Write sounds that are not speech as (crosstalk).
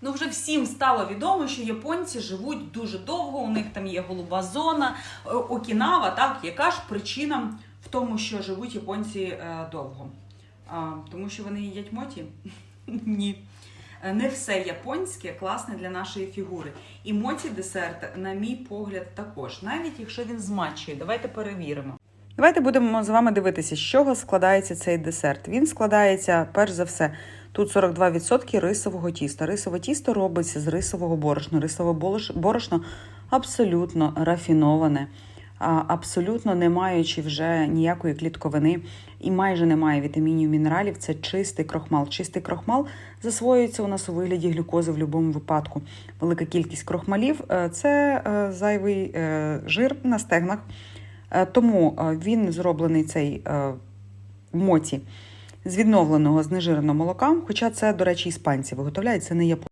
Ну, вже всім стало відомо, що японці живуть дуже довго. У них там є голуба зона, е, Окінава. Так, яка ж причина в тому, що живуть японці е, довго? А, тому що вони їдять моті? (laughs) Ні. Е, Не все японське класне для нашої фігури. І моті десерт, на мій погляд, також, навіть якщо він з матчею. Давайте перевіримо. Давайте будемо з вами дивитися, з чого складається цей десерт. Він складається, перш за все, тут 42% рисового тіста. Рисове тісто робиться з рисового борошна. Рисове борошно абсолютно рафіноване, абсолютно не маючи вже ніякої клітковини і майже немає вітамінів, мінералів. Це чистий крохмал. Чистий крохмал засвоюється у нас у вигляді глюкози в будь-якому випадку. Велика кількість крохмалів е, це е, зайвий е, жир на стегнах. Тому він зроблений цей моті з відновленого знежиреного молока. Хоча це, до речі, іспанці виготовляють, це не японці.